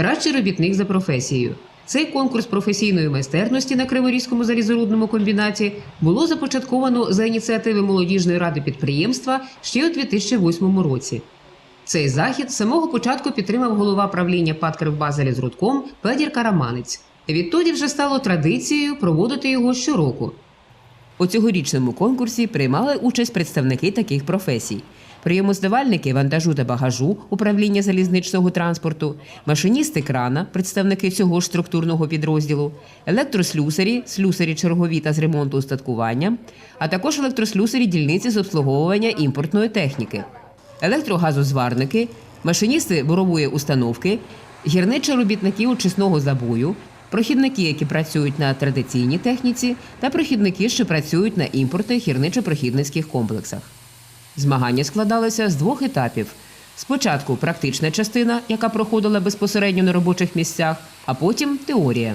Кращий робітник за професією. Цей конкурс професійної майстерності на Криворізькому залізорудному комбінаті було започатковано за ініціативи молодіжної ради підприємства ще у 2008 році. Цей захід з самого початку підтримав голова правління ПАД «Кривбазелі» з Рудком Федір Караманець. Відтоді вже стало традицією проводити його щороку. У цьогорічному конкурсі приймали участь представники таких професій: прийомоздавальники вантажу та багажу управління залізничного транспорту, машиністи крана, представники цього ж структурного підрозділу, електрослюсарі, слюсарі чергові та з ремонту устаткування, а також електрослюсарі дільниці з обслуговування імпортної техніки, електрогазозварники, машиністи бурової установки, гірничі робітники очисного забою, прохідники, які працюють на традиційній техніці, та прохідники, що працюють на імпортних гірничо-прохідницьких комплексах. Змагання складалися з двох етапів: спочатку практична частина, яка проходила безпосередньо на робочих місцях, а потім теорія.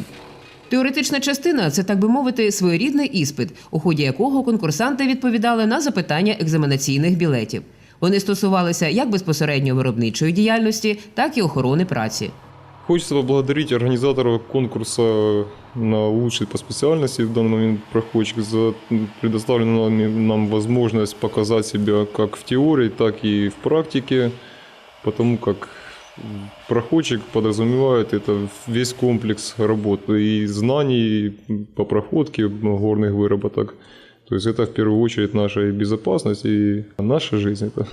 Теоретична частина це, так би мовити, своєрідний іспит, у ході якого конкурсанти відповідали на запитання екзаменаційних білетів. Вони стосувалися як безпосередньо виробничої діяльності, так і охорони праці. Хочется поблагодарить организаторов конкурса на лучший по специальности в данный момент проходчик за предоставленную нам возможность показать себя как в теории, так и в практике, потому как проходчик подразумевает это весь комплекс работы и знаний по проходке горных выработок. То есть это в первую очередь наша безопасность, и наша жизнь. Это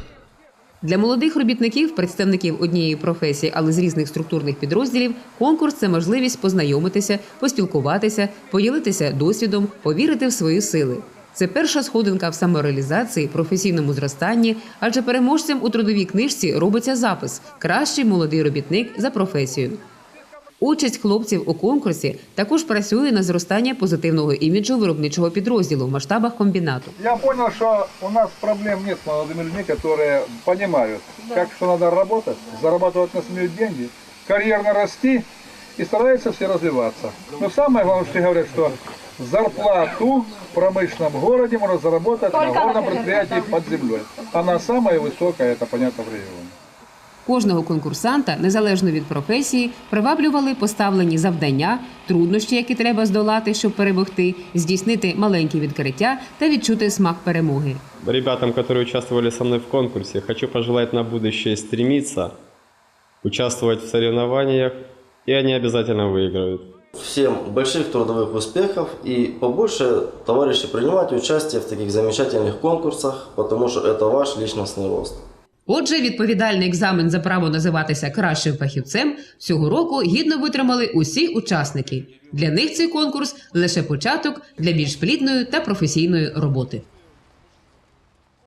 Для молодих робітників, представників однієї професії, але з різних структурних підрозділів, конкурс це можливість познайомитися, поспілкуватися, поділитися досвідом, повірити в свої сили. Це перша сходинка в самореалізації, професійному зростанні, адже переможцем у трудовій книжці робиться запис Кращий молодий робітник за професією. Участь хлопців у конкурсі також працює на зростання позитивного іміджу виробничого підрозділу в масштабах комбінату. Я понял, что у нас проблем нет с молодыми людьми, которые понимают, как что надо работать, зарабатывать на семью деньги, карьерно расти и стараются все развиваться. Но самое главное, что говорят, что зарплату в промышленном городе можно заработать на горном предприятии под землей. Она самая высокая, это понятно в регионе. Кожного конкурсанта, незалежно від професії, приваблювали поставлені завдання, труднощі, які треба здолати, щоб перемогти, здійснити маленькі відкриття та відчути смак перемоги. Ребятам, которые участвовали со мной в конкурсе, хочу пожелать на будущее стремиться, участвовать в соревнованиях, и они обязательно выиграют. Всем больших трудовых успехов и побольше, товарищи, принимать участие в таких замечательных конкурсах, потому что это ваш личностный рост. Отже, відповідальний екзамен за право називатися кращим фахівцем цього року гідно витримали усі учасники. Для них цей конкурс лише початок для більш плідної та професійної роботи.